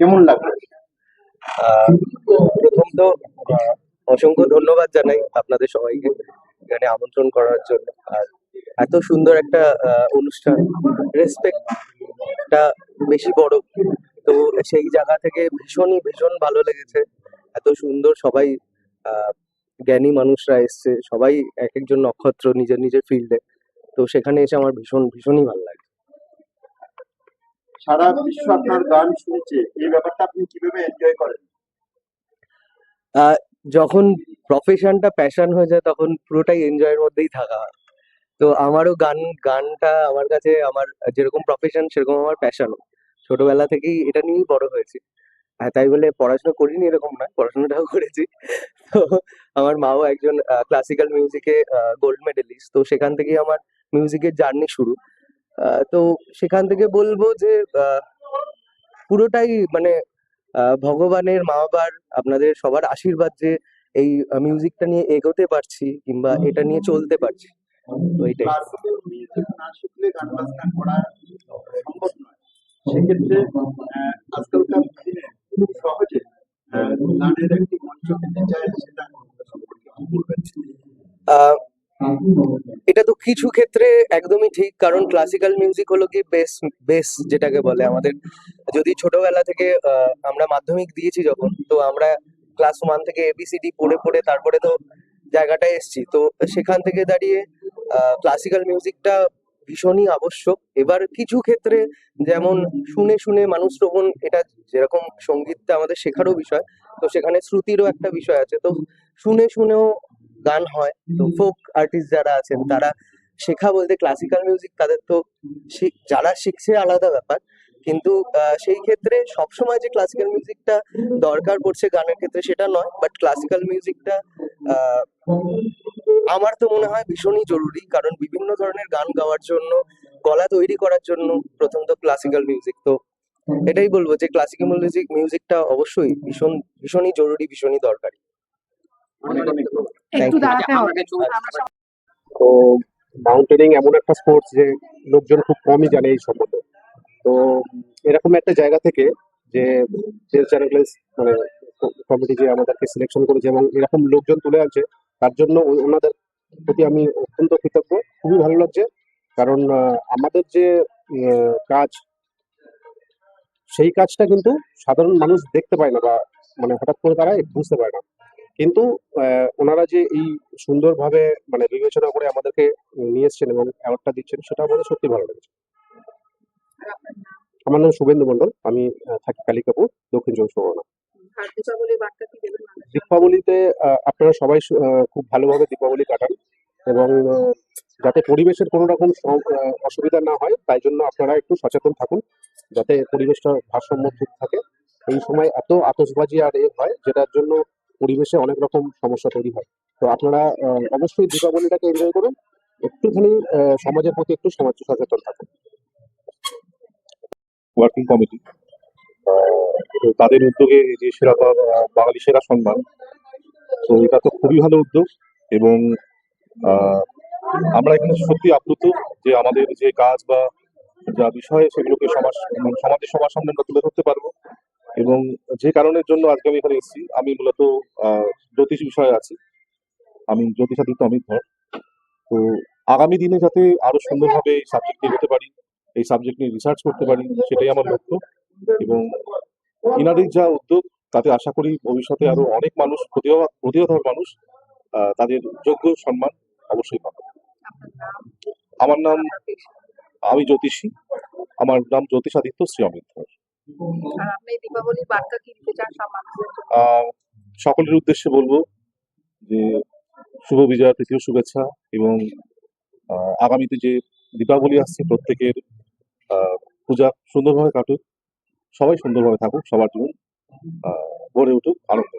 কেমন লাগল? প্রথম তো অসংখ্য ধন্যবাদ জানাই আপনাদের সবাইকে এখানে আমন্ত্রণ করার জন্য। আর এত সুন্দর একটা অনুষ্ঠান রেসপেক্টটা বেশি বড়। তো সেই জায়গা থেকে ভীষণই, ভীষণ ভালো লেগেছে। এত সুন্দর সবাই জ্ঞানী মানুষরা এসছে। সবাই এক একজন নক্ষত্র নিজের নিজের ফিল্ডে তো সেখানে এসে আমার ভীষণ, ভীষণই ভালো লাগে। সারা বিশ্ব আপনার গান শুনছে, এই ব্যাপারটা আপনি কীভাবে এনজয় করেন? যখন প্রফেশনটা প্যাশন হয়ে যায়, তখন পুরোটাই এনজয়ের মধ্যেই থাকা হয়। তো আমারও গান, গানটা আমার কাছে, আমার যেরকম প্রফেশন সেরকম আমার প্যাশনও ছোটবেলা থেকেই এটা নিয়েই বড় হয়েছি। তাই বলে পড়াশোনা করিনি এরকম নয়, পড়াশোনাটাও করেছি। তো আমার মাও একজন ক্লাসিক্যাল মিউজিকে গোল্ড মেডেলিস্ট তো সেখান থেকেই আমার মিউজিকের জার্নি শুরু। তো সেখান থেকে বলব যে পুরোটাই মানে ভগবানের মা বাবার আপনাদের সবার আশীর্বাদ যে এই মিউজিকটা নিয়ে এগোতে পারছি কিংবা এটা নিয়ে চলতে পারছি। তো সেক্ষেত্রে আজকালকার দিনে খুব সহজে গানের একটি মঞ্চ পেতে চায় সেটা সম্পর্কে বলবেন? আহ, এটা তো কিছু ক্ষেত্রে একদমই ঠিক, কারণ ক্লাসিক্যাল মিউজিক হলো কি বেস বেস যেটাকে বলে আমাদের। যদি ছোটবেলা থেকে আমরা মাধ্যমিক দিয়েছি যখন, তো আমরা ক্লাস ওয়ান থেকে এবিসিডি পড়ে পড়ে তারপরে তো জায়গাটায় এসেছি। তো সেখান থেকে দাঁড়িয়ে ক্লাসিক্যাল মিউজিকটা ভীষণই আবশ্যক। এবার কিছু ক্ষেত্রে যেমন শুনে শুনে মানুষ শ্রবণ এটা যেরকম সঙ্গীতটা আমাদের শেখারও বিষয়, তো সেখানে শ্রুতিরও একটা বিষয় আছে। তো শুনে শুনেও গান হয়। তো ফোক আর্টিস্ট যারা আছেন তারা শেখা বলতে ক্লাসিক্যাল মিউজিক তাদের তো যারা শিখছে আলাদা ব্যাপার। কিন্তু আহ, সেই ক্ষেত্রে সবসময় যে ক্লাসিক্যাল মিউজিকটা দরকার পড়ছে গানের ক্ষেত্রে সেটা নয়। বাট ক্লাসিক্যাল মিউজিকটা আমার তো মনে হয় ভীষণই জরুরি। কারণ বিভিন্ন ধরনের গান গাওয়ার জন্য গলা তৈরি করার জন্য প্রথম তো ক্লাসিক্যাল মিউজিক তো এটাই বলব যে ক্লাসিক্যাল মিউজিক মিউজিকটা অবশ্যই ভীষণ ভীষণই জরুরি ভীষণই দরকারি। একটু দাঁড়াতে হবে। আচ্ছা। তো মাউন্টেনিং এমন একটা স্পোর্টস যে লোকজন খুব কমই জানে এই সম্বন্ধে। তো এরকম একটা জায়গা থেকে যে চেস চ্যানেল মানে কমিটি যে আমাদেরকে সিলেকশন করেছে এবং এরকম লোকজন তুলে আনছে তার জন্য ওনাদের প্রতি আমি অত্যন্ত কৃতজ্ঞ। খুবই ভালো লাগছে। কারণ আমাদের যে কাজ সেই কাজটা কিন্তু সাধারণ মানুষ দেখতে পায় না বা মানে হঠাৎ করে তারা বুঝতে পারে না। কিন্তু আহ, ওনারা যে এই সুন্দরভাবে মানে বিবেচনা করে আমাদেরকে নিয়ে এসছেন এবং অ্যাওয়ার্ডটা দিচ্ছেন সেটা আমাদের সত্যি ভালো লেগেছে। আমার নাম শুভেন্দু মন্ডল আমি থাকি কালিকাপুর দক্ষিণ চব্বিশ পরগনা? দীপাবলিতে আপনারা সবাই খুব ভালোভাবে দীপাবলি কাটান এবং যাতে পরিবেশের কোনো রকম অসুবিধা না হয় তাই জন্য আপনারা একটু সচেতন থাকুন যাতে পরিবেশটা ভারসাম্য ঠিক থাকে। এই সময় এত আতসবাজি আর এ হয় যেটার জন্য পরিবেশে অনেক রকম সমস্যা তৈরি হয়। তো আপনারা অবশ্যই দীপাবলিটাকে এনজয় করুন। একটুখানি সমাজের প্রতি একটু সমাজ সচেতন থাকুন। ওয়ার্কিং কমিটি তাদের উদ্যোগে যে সেরা বাঙালি সেরা সম্মান তো এটা তো খুবই ভালো উদ্যোগ এবং আমরা এখানে সত্যি আপ্লুত যে আমাদের যে কাজ বা যা বিষয় সেগুলোকে সমাজ, সমাজের সবার সামনে আমরা তুলে ধরতে পারব। এবং যে কারণের জন্য আজকে আমি এখানে এসেছি, আমি মূলত জ্যোতিষ বিষয়ে আছি। আমি জ্যোতিষাদিত্য অমিত ধর তো আগামী দিনে যাতে আরও সুন্দরভাবে এই সাবজেক্ট নিয়ে হতে পারি, এই সাবজেক্ট নিয়ে রিসার্চ করতে পারি, সেটাই আমার লক্ষ্য। এবং ইনাদের যা উদ্যোগ, তাতে আশা করি ভবিষ্যতে আরও অনেক মানুষ প্রতিভাধর মানুষ তাদের যোগ্য সম্মান অবশ্যই পাবে। আমার নাম, আমি জ্যোতিষী। আমার নাম জ্যোতিষাদিত্য শ্রী অমিত ধর সকলের উদ্দেশ্যে বলব যে শুভ বিজয়া তৃতীয় শুভেচ্ছা এবং আগামীতে যে দীপাবলি আসছে প্রত্যেকের পূজা সুন্দরভাবে কাটুক, সবাই সুন্দরভাবে থাকুক, সবার জীবন গড়ে উঠুক আনন্দ